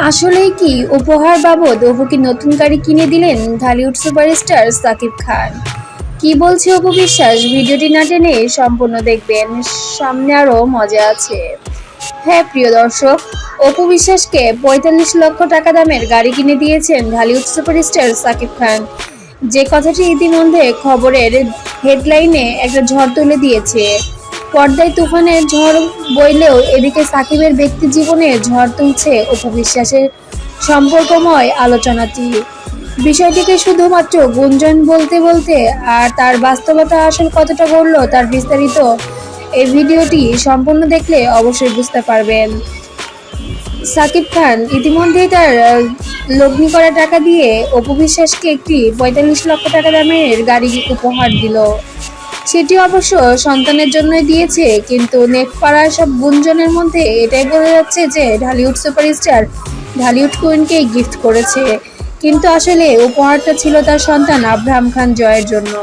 আসলেই কি উপহার বাবদ অপুকে নতুন গাড়ি কিনে দিলেন ঢালিউড সুপারস্টার সাকিব খান। কি বলছে অপু বিশ্বাস? ভিডিওটি না টেনে সম্পূর্ণ দেখবেন। সামনে আরও মজা আছে। হ্যাঁ প্রিয় দর্শক, অপু বিশ্বাসকে পঁয়তাল্লিশ লক্ষ টাকা দামের গাড়ি কিনে দিয়েছেন ঢালিউড সুপারস্টার সাকিব খান। যে কথাটি ইতিমধ্যে খবরের হেডলাইনে একটা ঝড় তুলে দিয়েছে। পর্দায় তুফানের ঝড় বইলেও এদিকে সাকিবের ব্যক্তি জীবনে ঝড় তুলছে অপু বিশ্বাসের সম্পর্কময় আলোচনাটি। বিষয়টিকে শুধুমাত্র গুঞ্জন বলতে বলতে আর তার বাস্তবতা আসল কতটা বলল তার বিস্তারিত এই ভিডিওটি সম্পূর্ণ দেখলে অবশ্যই বুঝতে পারবেন। সাকিব খান ইতিমধ্যেই তার লগ্নি করা টাকা দিয়ে অপু বিশ্বাসকে একটি পঁয়তাল্লিশ লক্ষ টাকা দামের গাড়ি উপহার দিল। সেটি অবশ্য সন্তানের জন্যই দিয়েছে, কিন্তু নেটপাড়ার সব গুঞ্জনের মধ্যে এটাই বোঝা যাচ্ছে যে ঢালিউড সুপারস্টার ঢালিউড কুইনকেই গিফট করেছে। কিন্তু আসলে উপহারটা ছিল তার সন্তান আব্রাহাম খান জয়ের জন্য।